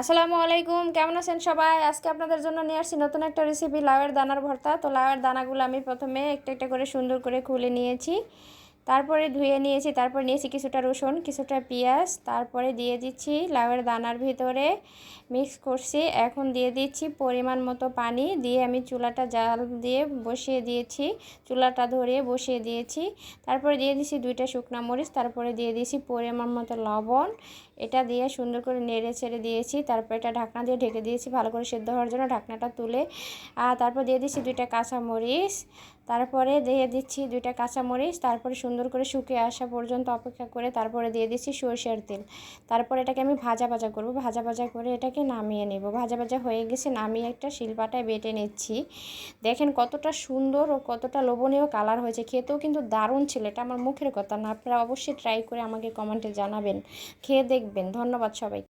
আসসালামু আলাইকুম, কেমন আছেন সবাই? আজকে আপনাদের জন্য নিয়ে আসছি নতুন একটা রেসিপি লাউয়ের দানার ভর্তা। তো লাউয়ের দানাগুলো আমি প্রথমে একটা একটা করে সুন্দর করে খুলে নিয়েছি। তারপরে ধুয়ে নিয়েছি, তারপর নিয়েছি কিছুটা রসুন, কিছুটা পেঁয়াজ, তারপরে দিয়ে দিচ্ছি লাউয়ের দানার ভিতরে। মিক্স করছি, এখন দিয়ে দিচ্ছি পরিমাণ মতো পানি দিয়ে আমি চুলাটা জাল দিয়ে বসিয়ে দিয়েছি, চুলাটা ধরে বসিয়ে দিয়েছি। তারপরে দিয়ে দিচ্ছি দুইটা শুকনা মরিচ, তারপরে দিয়ে দিয়েছি পরিমাণ মতো লবণ। এটা দিয়ে সুন্দর করে নেড়ে ছেড়ে দিয়েছি, তারপর এটা ঢাকনা দিয়ে ঢেকে দিয়েছি ভালো করে সেদ্ধ হওয়ার জন্য ঢাকনাটা তুলে। আর তারপর দিয়ে দিচ্ছি দুইটা কাঁচা মরিচ তারপরে দিয়ে দিচ্ছি দুইটা কাঁচামরিচ, তারপরে সুন্দর করে শুকিয়ে আসা পর্যন্ত অপেক্ষা করে তারপরে দিয়ে দিচ্ছি সরষের তেল। তারপর এটাকে আমি ভাজা ভাজা করব। ভাজা ভাজা করে এটাকে নামিয়ে নেব। ভাজা ভাজা হয়ে গেছে, নামিয়ে একটা শিলপাটায় বেটে নিচ্ছি। দেখেন কতটা সুন্দর ও কতটা লোভনীয় কালার হয়েছে। খেতেও কিন্তু দারুণ ছিল, এটা আমার মুখের কথা না। আপনারা অবশ্যই ট্রাই করে আমাকে কমেন্টে জানাবেন। খেয়ে দেখবেন। ধন্যবাদ সবাই